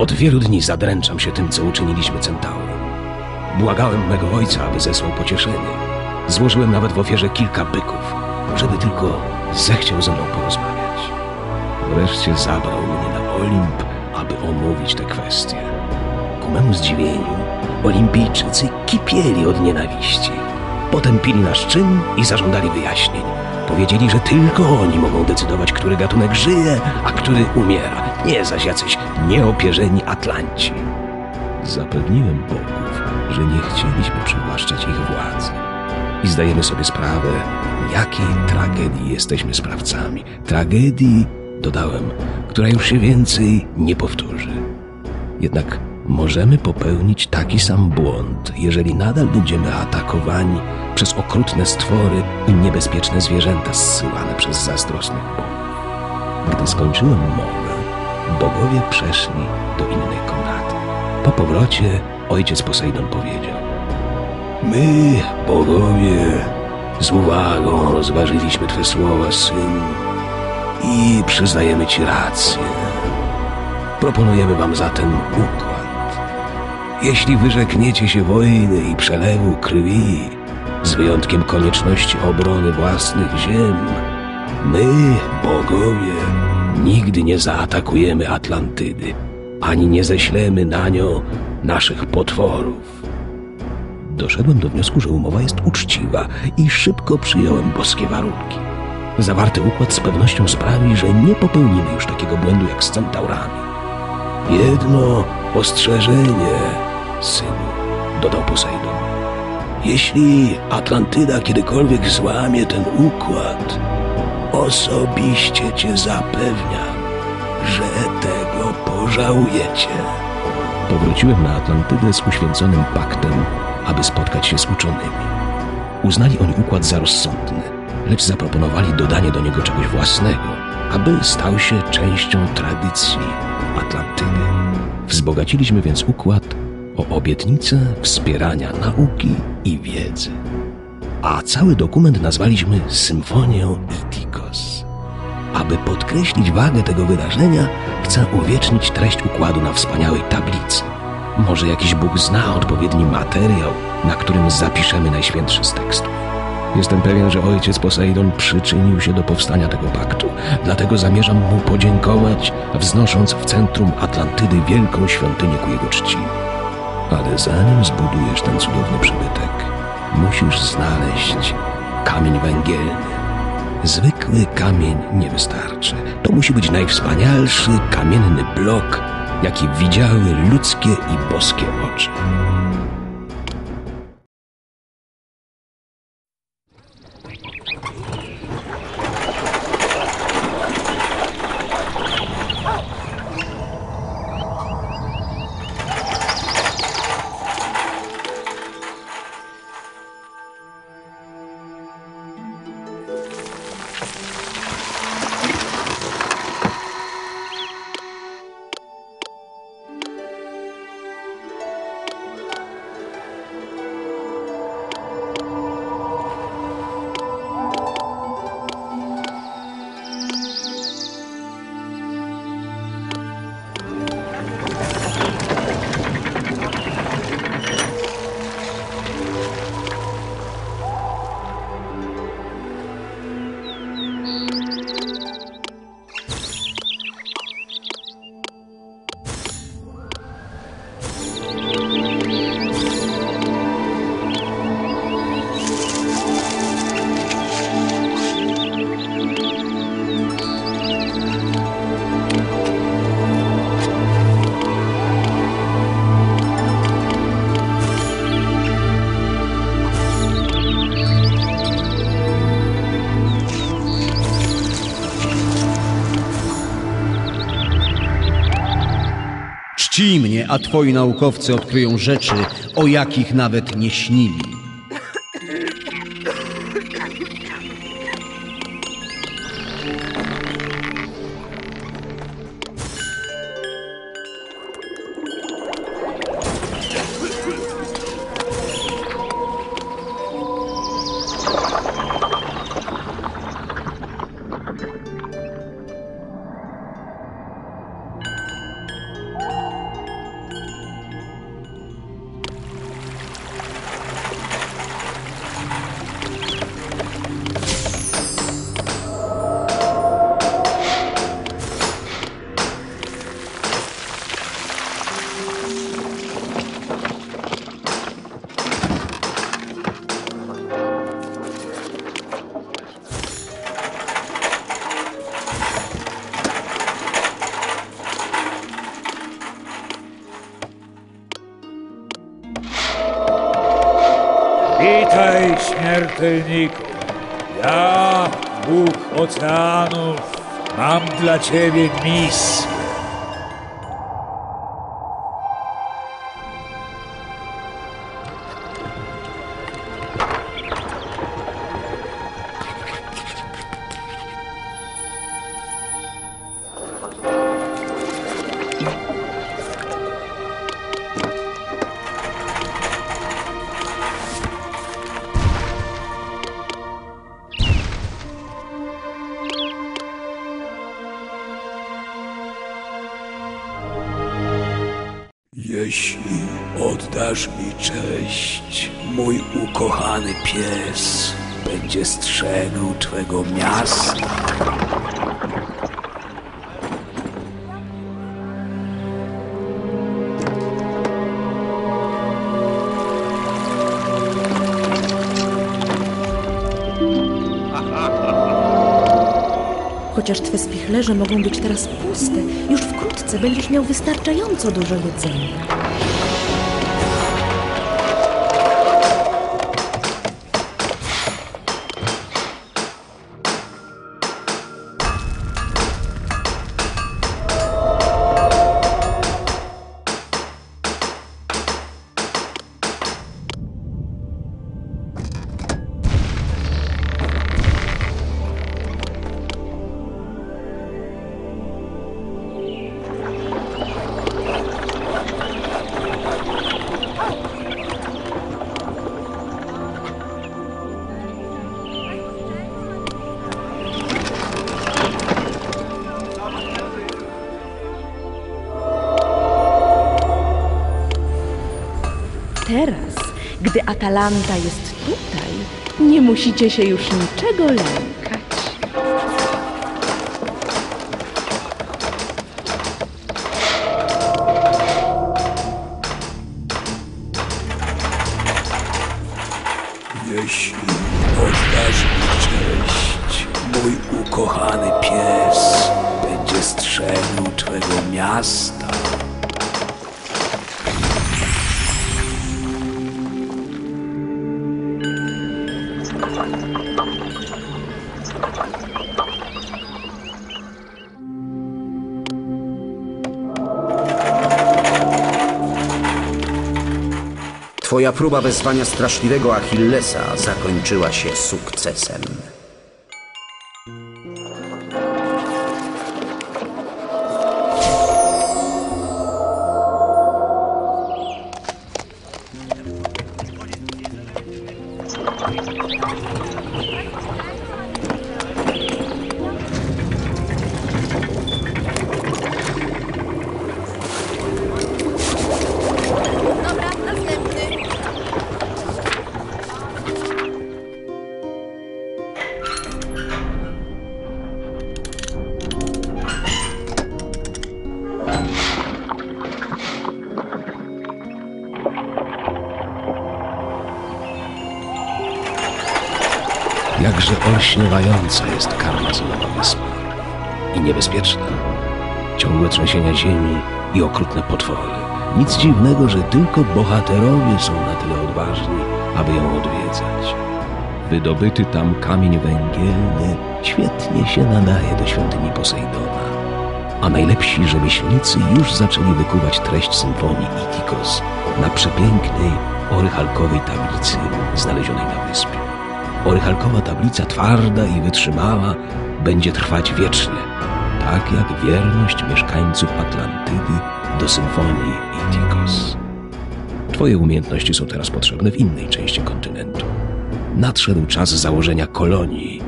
Od wielu dni zadręczam się tym, co uczyniliśmy Centaurom. Błagałem mego ojca, aby zesłał pocieszenie. Złożyłem nawet w ofierze kilka byków, żeby tylko zechciał ze mną porozmawiać. Wreszcie zabrał mnie na Olimp, aby omówić te kwestie. Ku memu zdziwieniu, olimpijczycy kipieli od nienawiści. Potem pili nasz czyn i zażądali wyjaśnień. Powiedzieli, że tylko oni mogą decydować, który gatunek żyje, a który umiera, nie zaś jacyś nieopierzeni Atlanci. Zapewniłem bogów, że nie chcieliśmy przywłaszczać ich władzy. I zdajemy sobie sprawę, jakiej tragedii jesteśmy sprawcami. Tragedii, dodałem, która już się więcej nie powtórzy. Jednak możemy popełnić taki sam błąd, jeżeli nadal będziemy atakowani przez okrutne stwory i niebezpieczne zwierzęta zsyłane przez zazdrosnych bogów. Gdy skończyłem mowę, bogowie przeszli do innej komnaty. Po powrocie ojciec Posejdon powiedział: My, bogowie, z uwagą rozważyliśmy Twe słowa, synu, i przyznajemy Ci rację. Proponujemy Wam zatem układ. Jeśli wyrzekniecie się wojny i przelewu krwi, z wyjątkiem konieczności obrony własnych ziem, my, bogowie, nigdy nie zaatakujemy Atlantydy, ani nie ześlemy na nią naszych potworów. Doszedłem do wniosku, że umowa jest uczciwa i szybko przyjąłem boskie warunki. Zawarty układ z pewnością sprawi, że nie popełnimy już takiego błędu jak z centaurami. Jedno ostrzeżenie, synu, dodał Posejdon. Jeśli Atlantyda kiedykolwiek złamie ten układ, osobiście cię zapewniam, że tego pożałujecie. Powróciłem na Atlantydę z uświęconym paktem, aby spotkać się z uczonymi. Uznali oni układ za rozsądny, lecz zaproponowali dodanie do niego czegoś własnego, aby stał się częścią tradycji Atlantydy. Wzbogaciliśmy więc układ o obietnicę wspierania nauki i wiedzy. A cały dokument nazwaliśmy Symfonią Itikos. Aby podkreślić wagę tego wydarzenia, chcę uwiecznić treść układu na wspaniałej tablicy. Może jakiś Bóg zna odpowiedni materiał, na którym zapiszemy najświętszy z tekstów. Jestem pewien, że ojciec Posejdon przyczynił się do powstania tego paktu, dlatego zamierzam mu podziękować, wznosząc w centrum Atlantydy wielką świątynię ku jego czci. Ale zanim zbudujesz ten cudowny przybytek, musisz znaleźć kamień węgielny. Zwykły kamień nie wystarczy. To musi być najwspanialszy kamienny blok, jaki widziały ludzkie i boskie oczy. Czcij mnie, a twoi naukowcy odkryją rzeczy, o jakich nawet nie śnili. Witaj, śmiertelniku. Ja, Bóg oceanów, mam dla ciebie misję. Oddasz mi cześć, mój ukochany pies będzie strzegł twego miasta. Chociaż twe spichlerze mogą być teraz puste, już wkrótce będziesz miał wystarczająco dużo jedzenia. Atalanta jest tutaj, nie musicie się już niczego lękać. Jeśli oddasz mi cześć, mój ukochany pies będzie strzegł twego miasta. Twoja próba wezwania straszliwego Achillesa zakończyła się sukcesem. Jakże olśniewająca jest karmazynowa wyspa. I niebezpieczna. Ciągłe trzęsienia ziemi i okrutne potwory. Nic dziwnego, że tylko bohaterowie są na tyle odważni, aby ją odwiedzać. Wydobyty tam kamień węgielny świetnie się nadaje do świątyni Posejdona. A najlepsi rzemieślnicy już zaczęli wykuwać treść symfonii Itikos na przepięknej, orychalkowej tablicy znalezionej na wyspie. Orychalkowa tablica twarda i wytrzymała będzie trwać wiecznie, tak jak wierność mieszkańców Atlantydy do symfonii Itikos. Twoje umiejętności są teraz potrzebne w innej części kontynentu. Nadszedł czas założenia kolonii,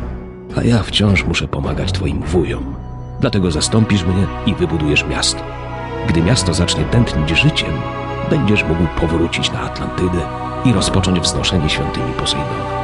a ja wciąż muszę pomagać twoim wujom. Dlatego zastąpisz mnie i wybudujesz miasto. Gdy miasto zacznie tętnić życiem, będziesz mógł powrócić na Atlantydę i rozpocząć wznoszenie świątyni Posejdona.